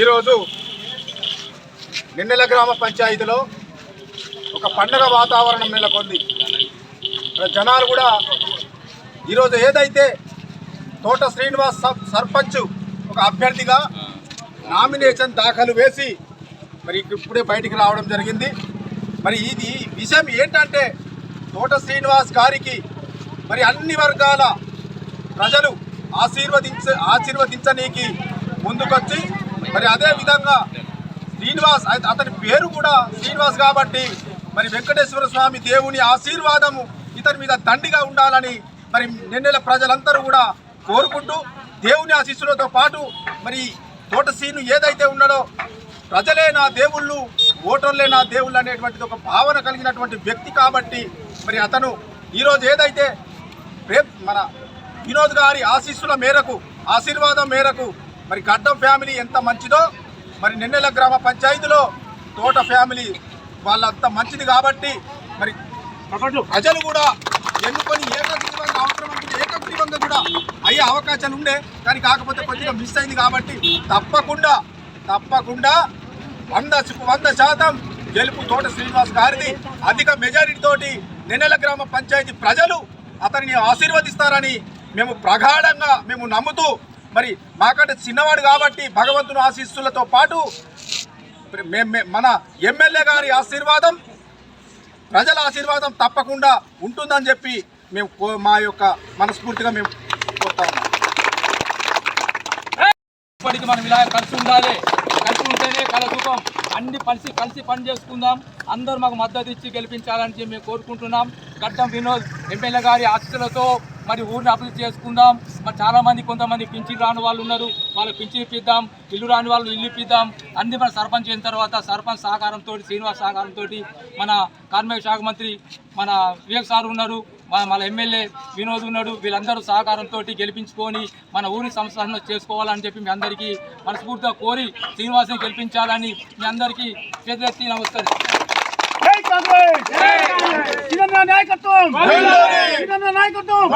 ఈరోజు నిన్నెల గ్రామ పంచాయతీలో ఒక పండగ వాతావరణం నెలకొంది. జనాలు కూడా ఈరోజు ఏదైతే తోట శ్రీనివాస్ సర్పంచ్ ఒక అభ్యర్థిగా నామినేషన్ దాఖలు వేసి మరి ఇప్పుడే బయటికి రావడం జరిగింది. మరి ఇది విషయం ఏంటంటే తోట శ్రీనివాస్ గారికి మరి అన్ని వర్గాల ప్రజలు ఆశీర్వదించ ఆశీర్వదించనీకి ముందుకొచ్చి మరి అదే విధంగా శ్రీనివాస్ అతని పేరు కూడా శ్రీనివాస్ కాబట్టి మరి వెంకటేశ్వర స్వామి దేవుని ఆశీర్వాదము ఇతని మీద దండిగా ఉండాలని మరి నిన్నెల ప్రజలందరూ కూడా కోరుకుంటూ దేవుని ఆశీస్సులతో పాటు మరి తోట సీను ఏదైతే ఉన్నాడో ప్రజలే నా దేవుళ్ళు ఓటర్లే నా దేవుళ్ళు అనేటువంటిది ఒక భావన కలిగినటువంటి వ్యక్తి కాబట్టి మరి అతను ఈరోజు ఏదైతే రేప్ మన వినోద్ గారి ఆశీస్సుల మేరకు ఆశీర్వాదం మేరకు మరి గడ్డం ఫ్యామిలీ ఎంత మంచిదో మరి నిన్నెల గ్రామ పంచాయతీలో తోట ఫ్యామిలీ వాళ్ళంత మంచిది కాబట్టి మరి ప్రజలు కూడా ఎన్నుకొని ఏకగ్రీవంగా అవసరం అనుకుంటే ఏకగ్రీవంగా కూడా అయ్యే అవకాశాలు ఉండే. కానీ కాకపోతే కొద్దిగా మిస్ అయింది కాబట్టి తప్పకుండా తప్పకుండా వంద వంద శాతం గెలుపు తోట శ్రీనివాస్ గారిది. అధిక మెజారిటీ తోటి నెన్నెల గ్రామ పంచాయతీ ప్రజలు అతనిని ఆశీర్వదిస్తారని మేము ప్రగాఢంగా మేము నమ్ముతూ మరి మాకంటే చిన్నవాడు కాబట్టి భగవంతుని ఆశీస్సులతో పాటు మే- మన ఎమ్మెల్యే గారి ఆశీర్వాదం ప్రజల ఆశీర్వాదం తప్పకుండా ఉంటుందని చెప్పి మేము కో- మా యొక్క మనస్ఫూర్తిగా మేము కోరుతా ఉన్నాం. ఇప్పటికి మనం ఇలా కలిసి ఉండాలి. కలిసి ఉంటేనే కలసుకం అన్ని కలిసి కలిసి పని చేసుకుందాం. అందరూ మాకు మద్దతు ఇచ్చి గెలిపించాలని చెప్పి మేము కోరుకుంటున్నాం. గడ్డం వినోద్ ఎమ్మెల్యే గారి ఆశీస్సులతో మరి ఊరిని అభివృద్ధి చేసుకుందాం. మరి చాలా మంది కొంతమంది పింఛన్ రాని వాళ్ళు ఉన్నారు. వాళ్ళకి పింఛన్ ఇప్పిద్దాం ఇల్లు రాని వాళ్ళు ఇల్లు ఇప్పిద్దాం. అన్ని మన సర్పంచ్ అయిన తర్వాత సర్పంచ్ సహకారంతో శ్రీనివాస్ సహకారంతో మన కార్మిక శాఖ మంత్రి మన వివేక్ సార్ ఉన్నారు. మన మన ఎమ్మెల్యే వినోద్ ఉన్నాడు. వీళ్ళందరూ సహకారంతో గెలిపించుకొని మన ఊరి సంస్థలను చేసుకోవాలని చెప్పి మీ అందరికీ మనస్ఫూర్తిగా కోరి శ్రీనివాసుని గెలిపించాలని మీ అందరికీ చేతులెత్తి నమస్కారం జై కాంగ్రెస్! జై నాయకత్వం! నాయకత్వం!